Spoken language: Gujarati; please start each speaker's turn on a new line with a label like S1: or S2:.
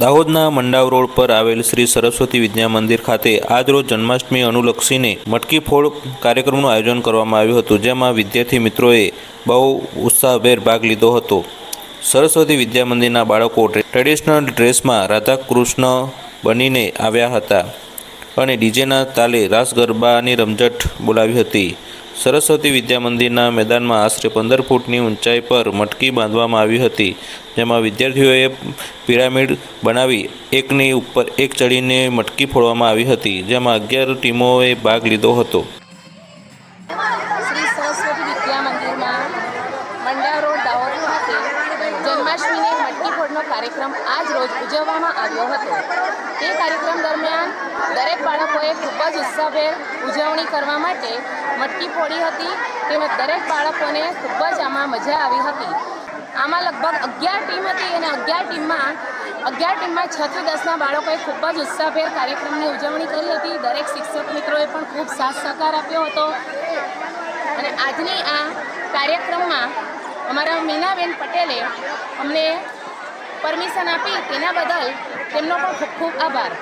S1: દાહોદના મંડાવ રોડ પર આવેલ શ્રી સરસ્વતી વિદ્યા મંદિર ખાતે આજરોજ જન્માષ્ટમી અનુલક્ષીને મટકી ફોડ કાર્યક્રમનું આયોજન કરવામાં આવ્યું હતું, જેમાં વિદ્યાર્થી મિત્રોએ બહુ ઉત્સાહભેર ભાગ લીધો હતો. સરસ્વતી વિદ્યા મંદિરના બાળકો ટ્રેડિશનલ ડ્રેસમાં રાધાકૃષ્ણ બનીને આવ્યા હતા અને ડીજેના તાલે રાસ ગરબાની રમઝટ બોલાવી હતી. સરસ્વતી વિદ્યા મંદિરના મેદાનમાં આશરે પંદર ફૂટની ઊંચાઈ પર મટકી બાંધવામાં આવી હતી, જેમાં વિદ્યાર્થીઓએ પિરામિડ બનાવી એકની ઉપર એક ચડીને મટકી ફોડવામાં આવી હતી, જેમાં અગિયાર ટીમોએ ભાગ લીધો હતો.
S2: કાર્યક્રમ આજ રોજ ઉજવવામાં આવ્યો હતો. તે કાર્યક્રમ દરમિયાન દરેક બાળકોએ ખૂબ જ ઉત્સાહભેર ઉજવણી કરવા માટે મટકી ફોડી હતી. તેમજ દરેક બાળકોને ખૂબ જ આમાં મજા આવી હતી. આમાં લગભગ અગિયાર ટીમ હતી અને અગિયાર ટીમમાં અગિયાર ટીમમાં છ થી દસના બાળકોએ ખૂબ જ ઉત્સાહભેર કાર્યક્રમની ઉજવણી કરી હતી. દરેક શિક્ષક મિત્રોએ પણ ખૂબ સાથ સહકાર આપ્યો હતો. અને આજની આ કાર્યક્રમમાં અમારા મીનાબેન પટેલે અમને પરમિશન આપી તેના બદલ તેમનો પણ ખૂબ ખૂબ આભાર.